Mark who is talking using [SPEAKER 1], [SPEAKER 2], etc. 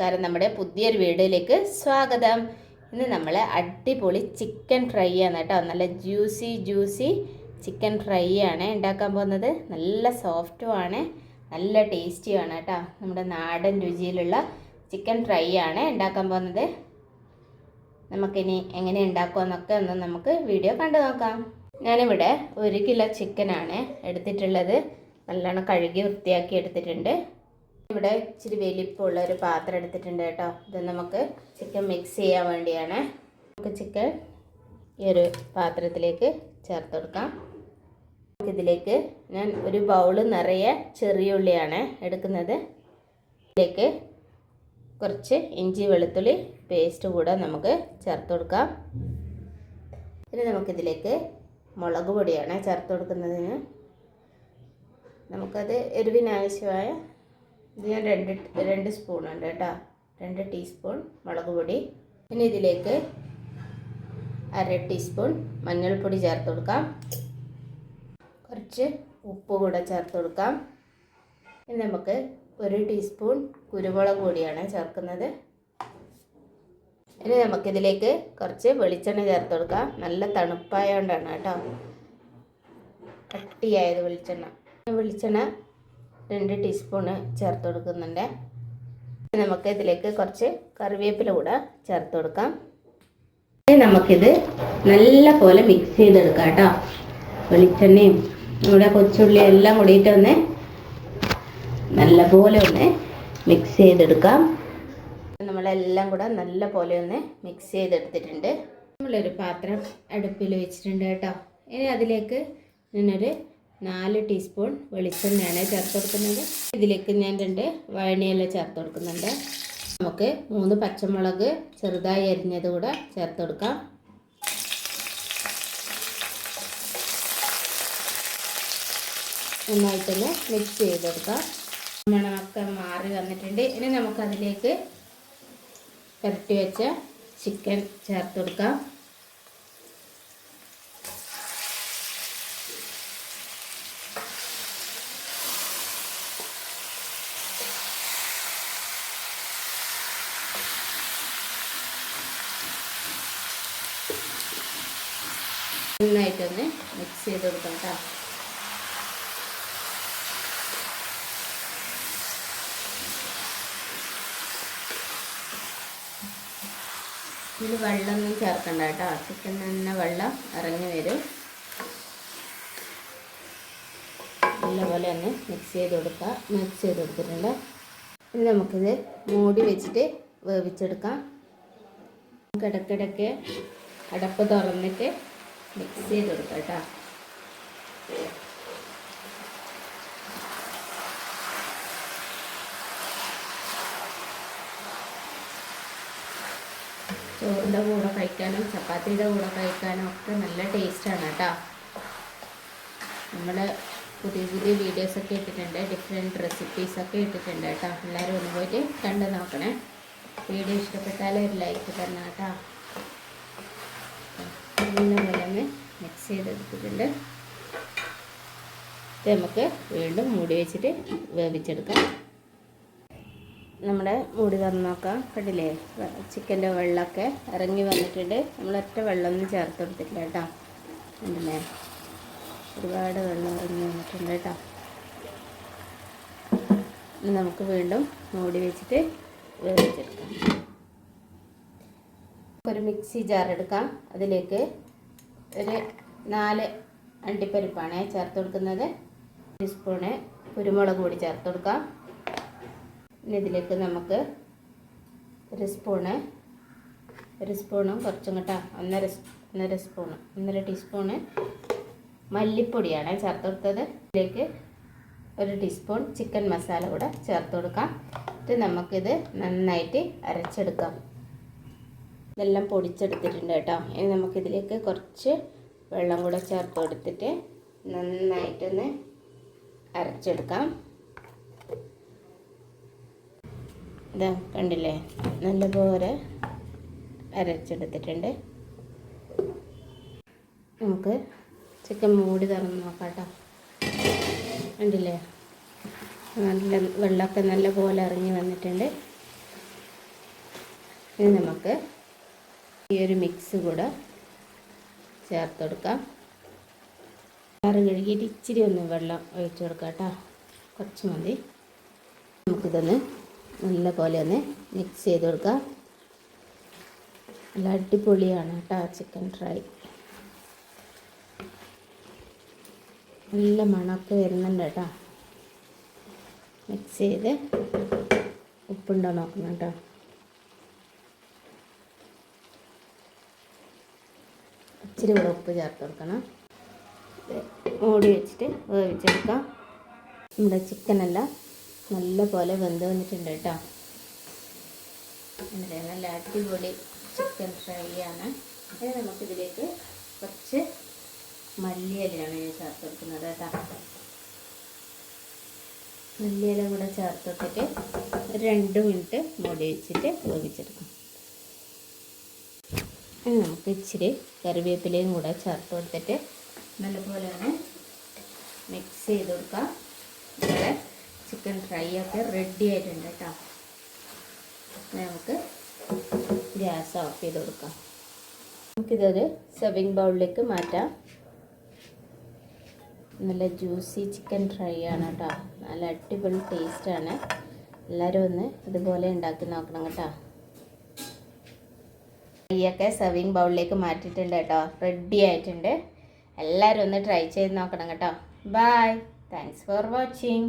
[SPEAKER 1] നമസ്കാരം. നമ്മുടെ പുതിയൊരു വീഡിയോയിലേക്ക് സ്വാഗതം. ഇന്ന് നമ്മൾ അടിപൊളി ചിക്കൻ ഫ്രൈ ആണ് കേട്ടോ. നല്ല ജ്യൂസി ജ്യൂസി ചിക്കൻ ഫ്രൈ ആണ് ഉണ്ടാക്കാൻ പോകുന്നത്. നല്ല സോഫ്റ്റുമാണ് നല്ല ടേസ്റ്റിയാണ് കേട്ടോ. നമ്മുടെ നാടൻ രുചിയിലുള്ള ചിക്കൻ ഫ്രൈ ആണ് ഉണ്ടാക്കാൻ പോകുന്നത്. നമുക്കിനി എങ്ങനെ ഉണ്ടാക്കുമെന്നൊക്കെ ഒന്ന് നമുക്ക് വീഡിയോ കണ്ടു നോക്കാം. ഞാനിവിടെ ഒരു കിലോ ചിക്കനാണ് എടുത്തിട്ടുള്ളത്. നല്ലോണം കഴുകി വൃത്തിയാക്കി എടുത്തിട്ടുണ്ട്. ഇവിടെ ഇച്ചിരി വലിപ്പമുള്ള ഒരു പാത്രം എടുത്തിട്ടുണ്ട് കേട്ടോ. ഇത് നമുക്ക് ചിക്കൻ മിക്സ് ചെയ്യാൻ വേണ്ടിയാണ്. നമുക്ക് ചിക്കൻ ഈ ഒരു പാത്രത്തിലേക്ക് ചേർത്ത് കൊടുക്കാം. ഇതിലേക്ക് ഞാൻ ഒരു ബൗൾ നിറയെ ചെറിയ ഉള്ളിയാണ് എടുക്കുന്നത്. ഇതിലേക്ക് കുറച്ച് ഇഞ്ചി വെളുത്തുള്ളി പേസ്റ്റ് കൂടെ നമുക്ക് ചേർത്ത് കൊടുക്കാം. ഇനി നമുക്കിതിലേക്ക് മുളക് പൊടിയാണ് ചേർത്ത് കൊടുക്കുന്നതിന്. നമുക്കത് എരിവിനാവശ്യമായ ഇത് ഞാൻ രണ്ട് രണ്ട് സ്പൂൺ ഉണ്ട് കേട്ടോ. രണ്ട് ടീസ്പൂൺ മുളക് പൊടി. പിന്നെ ഇതിലേക്ക് അര ടീസ്പൂൺ മഞ്ഞൾപ്പൊടി ചേർത്ത് കൊടുക്കാം. കുറച്ച് ഉപ്പ് കൂടെ ചേർത്ത് കൊടുക്കാം. ഇനി നമുക്ക് ഒരു ടീസ്പൂൺ കുരുമുളക് പൊടിയാണ് ചേർക്കുന്നത്. ഇനി നമുക്കിതിലേക്ക് കുറച്ച് വെളിച്ചെണ്ണ ചേർത്ത് കൊടുക്കാം. നല്ല തണുപ്പായതുകൊണ്ടാണ് കേട്ടോ. കട്ടിയായത് വെളിച്ചെണ്ണ. വെളിച്ചെണ്ണ രണ്ട് ടീസ്പൂണ് ചേർത്ത് കൊടുക്കുന്നുണ്ട്. നമുക്ക് ഇതിലേക്ക് കുറച്ച് കറിവേപ്പില കൂടെ ചേർത്ത് കൊടുക്കാം. നമുക്കിത് നല്ല പോലെ മിക്സ് ചെയ്തെടുക്കാം കേട്ടോ. വെളിച്ചെണ്ണയും നമ്മുടെ കൊച്ചുള്ളി എല്ലാം കൂടിയിട്ട് ഒന്ന് നല്ല പോലെ ഒന്ന് മിക്സ് ചെയ്തെടുക്കാം. നമ്മളെല്ലാം കൂടെ നല്ല പോലെ ഒന്ന് മിക്സ് ചെയ്തെടുത്തിട്ടുണ്ട്. നമ്മളൊരു പാത്രം അടുപ്പിൽ വെച്ചിട്ടുണ്ട് കേട്ടോ. ഇനി അതിലേക്ക് ഞാനൊരു നാല് ടീസ്പൂൺ വെളിച്ചെണ്ണയാണ് ചേർത്ത് കൊടുക്കുന്നത്. ഇതിലേക്ക് ഞാൻ രണ്ട് വഴണിയില ചേർത്ത് കൊടുക്കുന്നുണ്ട്. നമുക്ക് മൂന്ന് പച്ചമുളക് ചെറുതായി അരിഞ്ഞത് കൂടെ ചേർത്ത് കൊടുക്കാം. നന്നായിട്ടൊന്ന് മിക്സ് ചെയ്തെടുക്കാം മണമൊക്കെ മാറി വന്നിട്ടുണ്ട്. ഇനി നമുക്കതിലേക്ക് പുരട്ടി വെച്ച ചിക്കൻ ചേർത്ത് കൊടുക്കാം. നന്നായിട്ടൊന്ന് മിക്സ് ചെയ്ത് കൊടുക്കാം കേട്ടോ ഇതിൽ വെള്ളമൊന്നും ചേർക്കണ്ട കേട്ടോ ചിക്കൻ തന്നെ വെള്ളം ഇറങ്ങി വരും. നല്ലപോലെ ഒന്ന് മിക്സ് ചെയ്ത് കൊടുക്കുക മിക്സ് ചെയ്ത് കൊടുത്തിട്ടുണ്ട്. ഇനി നമുക്കിത് മൂടി വെച്ചിട്ട് വേവിച്ചെടുക്കാം. നമുക്ക് ഇടയ്ക്കിടയ്ക്ക് അടപ്പ് തുറന്നിട്ട് മിക്സ് ചെയ്ത് കൊടുക്കാം ചോറിന്റെ കൂടെ കഴിക്കാനും ചപ്പാത്തിയുടെ കൂടെ കഴിക്കാനും ഒക്കെ നല്ല ടേസ്റ്റാണ് കേട്ടോ. നമ്മൾ പുതിയ പുതിയ വീഡിയോസൊക്കെ ഇട്ടിട്ടുണ്ട് ഡിഫറെന്റ് റെസിപ്പീസൊക്കെ ഇട്ടിട്ടുണ്ട് കേട്ടോ. എല്ലാവരും ഒന്ന് പോയിട്ട് കണ്ടു നോക്കണേ. വീഡിയോ ഇഷ്ടപ്പെട്ടാൽ ഒരു ലൈക്ക് തന്നെ കേട്ടോ. ചെയ്തെടുത്തിട്ടുണ്ട്. ഇത് നമുക്ക് വീണ്ടും മൂടി വെച്ചിട്ട് വേവിച്ചെടുക്കാം. നമ്മുടെ മൂടി തുറന്ന് നോക്കാം. കണ്ടില്ലേ? ചിക്കന്റെ വെള്ളമൊക്കെ ഇറങ്ങി വന്നിട്ടുണ്ട്. നമ്മൾ ഒറ്റ വെള്ളമൊന്നും ചേർത്ത് കൊടുത്തിട്ടില്ല കേട്ടോ. കണ്ടില്ലേ ഒരുപാട് വെള്ളം ഇറങ്ങി വന്നിട്ടുണ്ട് കേട്ടോ. ഇനി നമുക്ക് വീണ്ടും മൂടി വെച്ചിട്ട് വേവിച്ചെടുക്കാം. ഒരു മിക്സി ജാർ എടുക്കാം. അതിലേക്ക് ഒരു നാല് അണ്ടിപ്പരിപ്പാണ് ചേർത്ത് കൊടുക്കുന്നത്. ഒരു സ്പൂണ് കുരുമുളക് കൂടി ചേർത്ത് കൊടുക്കാം. ഇനി ഇതിലേക്ക് നമുക്ക് ഒരു സ്പൂണ് ഒരു സ്പൂണും കുറച്ചും കേട്ടോ. ഒന്നര ഒന്നര സ്പൂണ് ഒന്നര ടീസ്പൂണ് മല്ലിപ്പൊടിയാണ് ചേർത്ത് കൊടുത്തത്. ഇതിലേക്ക് ഒരു ടീസ്പൂൺ ചിക്കൻ മസാല കൂടെ ചേർത്ത് കൊടുക്കാം. എന്നിട്ട് നമുക്കിത് നന്നായിട്ട് അരച്ചെടുക്കാം. ഇതെല്ലാം പൊടിച്ചെടുത്തിട്ടുണ്ട് കേട്ടോ. ഇനി നമുക്കിതിലേക്ക് കുറച്ച് വെള്ളം കൂടെ ചേർത്ത് കൊടുത്തിട്ട് നന്നായിട്ടൊന്ന് അരച്ചെടുക്കാം. ഇതാ കണ്ടില്ലേ? നല്ലപോലെ അരച്ചെടുത്തിട്ടുണ്ട്. നമുക്ക് ചിക്കൻ മൂടി തുറന്ന് നോക്കാം കേട്ടോ കണ്ടില്ലേ? നല്ല വെള്ളമൊക്കെ നല്ല പോലെ ഇറങ്ങി വന്നിട്ടുണ്ട്. ഇനി നമുക്ക് ഈ ഒരു മിക്സ് കൂടെ ചേർത്ത് കൊടുക്കാം ചാറ് കഴുകിയിട്ട് ഇച്ചിരി ഒന്ന് വെള്ളം ഒഴിച്ചു കൊടുക്കാം കേട്ടോ. കുറച്ച് മതി. നമുക്കിതൊന്ന് നല്ല പോലെ ഒന്ന് മിക്സ് ചെയ്ത് കൊടുക്കാം. നല്ല അടിപൊളിയാണ് കേട്ടോ ചിക്കൻ ഫ്രൈ നല്ല മണമൊക്കെ വരുന്നുണ്ട് കേട്ടോ. മിക്സ് ചെയ്ത് ഉപ്പുണ്ടോ നോക്കണം കേട്ടോ. ഇച്ചിരി കൂടെ ഉപ്പ് ചേർത്ത് കൊടുക്കണം. മൂടി വെച്ചിട്ട് വേവിച്ചെടുക്കാം. നമ്മുടെ ചിക്കനെല്ലാം നല്ല പോലെ വെന്ത് വന്നിട്ടുണ്ട് കേട്ടോ. നല്ല അടിപൊളി ചിക്കൻ ഫ്രൈ ആണ്. ഇനി നമുക്കിതിലേക്ക് കുറച്ച് മല്ലിയിലയാണ് ഞാൻ ചേർത്ത് കൊടുക്കുന്നത് കേട്ടോ. മല്ലിയില കൂടെ ചേർത്ത് വെച്ചിട്ട് രണ്ട് മിനിറ്റ് മൂടി വെച്ചിട്ട് വേവിച്ചെടുക്കും. ഇനി നമുക്ക് ഇച്ചിരി കറിവേപ്പിലയും കൂടെ ചേർത്ത് കൊടുത്തിട്ട് നല്ലപോലെ ഒന്ന് മിക്സ് ചെയ്ത് കൊടുക്കാം. ഇവിടെ ചിക്കൻ ഫ്രൈ ഒക്കെ റെഡി ആയിട്ടുണ്ട് കേട്ടോ. നമുക്ക് ഗ്യാസ് ഓഫ് ചെയ്ത് കൊടുക്കാം. നമുക്കിതൊരു സെർവിങ് ബൗളിലേക്ക് മാറ്റാം. നല്ല ജ്യൂസി ചിക്കൻ ഫ്രൈ ആണ് കേട്ടോ. നല്ല അടിപൊളി ടേസ്റ്റാണ് എല്ലാവരും ഒന്ന് ഇതുപോലെ ഉണ്ടാക്കി നോക്കണം കേട്ടോ. ഫ്രൈയൊക്കെ സെർവിങ് ബൗളിലേക്ക് മാറ്റിയിട്ടുണ്ട് കേട്ടോ. റെഡി ആയിട്ടുണ്ട്. എല്ലാവരും ഒന്ന് ട്രൈ ചെയ്ത് നോക്കണം കേട്ടോ. Bye thanks for watching